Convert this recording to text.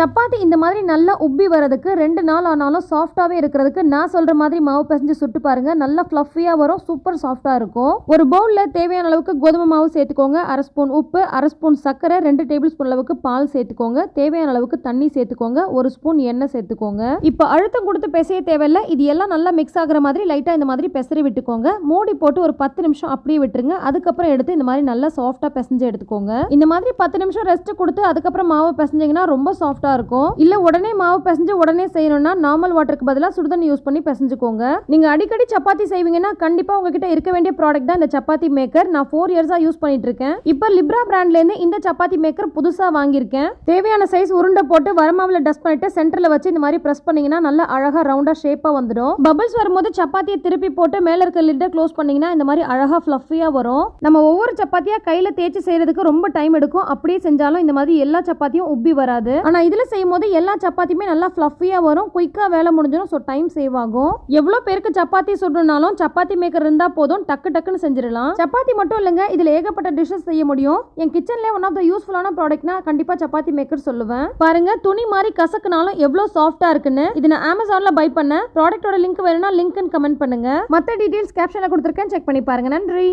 சப்பாத்தி இந்த மாதிரி நல்லா உப்பி வரதுக்கு ரெண்டு நாள் ஆனாலும் சாஃப்டாகவே இருக்கிறதுக்கு நான் சொல்கிற மாதிரி மாவு பிசைஞ்சு சுட்டு பாருங்கள் நல்லா ஃப்ளஃபியாக வரும் சூப்பர் சாஃப்டாக இருக்கும். ஒரு பவுலில் தேவையான அளவுக்கு கோதுமை மாவு சேர்த்துக்கோங்க. அரை ஸ்பூன் உப்பு அரை ஸ்பூன் சர்க்கரை ரெண்டு டேபிள் ஸ்பூன் அளவுக்கு பால் சேர்த்துக்கோங்க. தேவையான அளவுக்கு தண்ணி சேர்த்துக்கோங்க. ஒரு ஸ்பூன் எண்ணெய் சேர்த்துக்கோங்க. இப்போ அழுத்தம் கொடுத்து பிசைய தேவையில்ல. இது எல்லாம் நல்லா மிக்ஸ் ஆகிற மாதிரி லைட்டாக இந்த மாதிரி பெசரி விட்டுக்கோங்க. மூடி போட்டு ஒரு பத்து நிமிஷம் அப்படியே விட்டுருங்க. அதுக்கப்புறம் எடுத்து இந்த மாதிரி நல்லா சாஃப்டாக பிசைஞ்சு எடுத்துக்கோங்க. இந்த மாதிரி பத்து நிமிஷம் ரெஸ்ட் கொடுத்து அதுக்கப்புறம் மாவு பிசைஞ்சிங்கன்னா ரொம்ப சாஃப்டா இருக்கும். இல்ல உடனே மாவு பிசைஞ்சு உடனே செய்யணும்னா நார்மல் வாட்டருக்கு பதிலாக சுடுதண்ணி யூஸ் பண்ணி பிசைஞ்சுக்கோங்க. நீங்க அடிக்கடி சப்பாத்தி செய்வீங்கன்னா கண்டிப்பா உங்ககிட்ட இருக்க வேண்டிய ப்ராடக்ட் தான் இந்த சப்பாத்தி மேக்கர் நான் ஃபோர் இயர்ஸா யூஸ் பண்ணிட்டு இருக்கேன். இப்போ லிப்ரா பிராண்ட்ல இருந்து இந்த சப்பாத்தி மேக்கர் புதுசா வாங்கியிருக்கேன். தேவையான சைஸ் உருண்டை போட்டு வரமாவில் டஸ்ட் பண்ணிட்டு சென்டர்ல வச்சு இந்த மாதிரி பிரஸ் பண்ணீங்கன்னா நல்லா அழகா ரவுண்டா ஷேப்பா வந்துடும். பபிள்ஸ் வரும்போது சப்பாத்தியை திருப்பி போட்டு மேல இருக்க லிட்டை க்ளோஸ் பண்ணீங்கன்னா இந்த மாதிரி அழகா ஃப்ளஃபியா வரும். நம்ம ஒவ்வொரு சப்பாத்தியா கையில தேய்ச்சி செய்யறதுக்கு ரொம்ப டைம் எடுக்கும். அப்படியே செஞ்சாலும் இந்த மாதிரி எல்லா சப்பாத்தியும் உப்பி வராது. ஆனா இதுல செய்யும் போது எல்லா சப்பாத்தியுமே நல்லா ஃப்ளஃபியாக வரும். குயிக்காக வேலை முடிஞ்சிடும். ஸோ டைம் சேவ் ஆகும். எவ்வளோ பேருக்கு சப்பாத்தி சுடணும்னாலும் சப்பாத்தி மேக்கர் இருந்தால் போதும். டக்கு டக்குன்னு செஞ்சிடலாம். சப்பாத்தி மட்டும் இல்லைங்க இதில் ஏகப்பட்ட டிஷ்ஷஸ் செய்ய முடியும். என் கிச்சன்ல ஒன் ஆஃப் த யூஸ்ஃபுல்லான ப்ராடக்ட்னா கண்டிப்பாக சப்பாத்தி மேக்கர் சொல்லுவேன். பாருங்க துணி மாதிரி கசக்குனாலும் எவ்வளோ சாஃப்டாக இருக்குன்னு. இது நான் அமேசானில் பை பண்ணேன். ப்ராடக்ட்டோட லிங்க் வேணும்னா லிங்க்னு கமெண்ட் பண்ணுங்க. மற்ற டீட்டெயில்ஸ் கேப்ஷனில் கொடுத்துருக்கேன். செக் பண்ணி பாருங்க. நன்றி.